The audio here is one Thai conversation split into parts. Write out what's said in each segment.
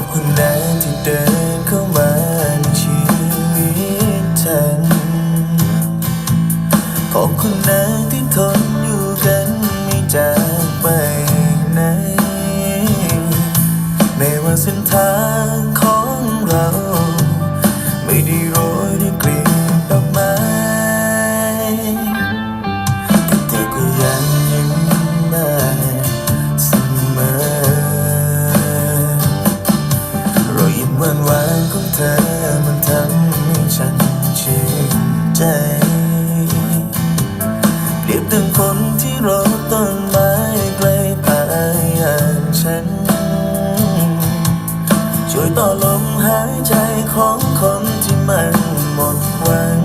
อบคุณนะที่เดินเข้ามาในชีวิตฉัน ขอบคุณนะที่ทนอยู่กันไม่จากไปไหน ไม่ว่าเส้นทางของเรา ไม่ได้ ฉัน ช่วยต่อลมหายใจของคนที่มันหมดหวัง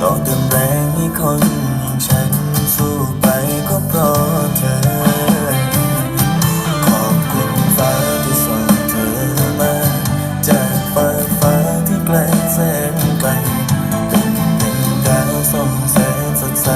ต่อเติมแรงให้คนอย่างฉันสู้ไปก็เพราะเธอ ขอบคุณฟ้าที่ส่งเธอมา จากฟ้าฟ้าที่ไกลแสนไกล เป็นดาวส่องแสงสดใส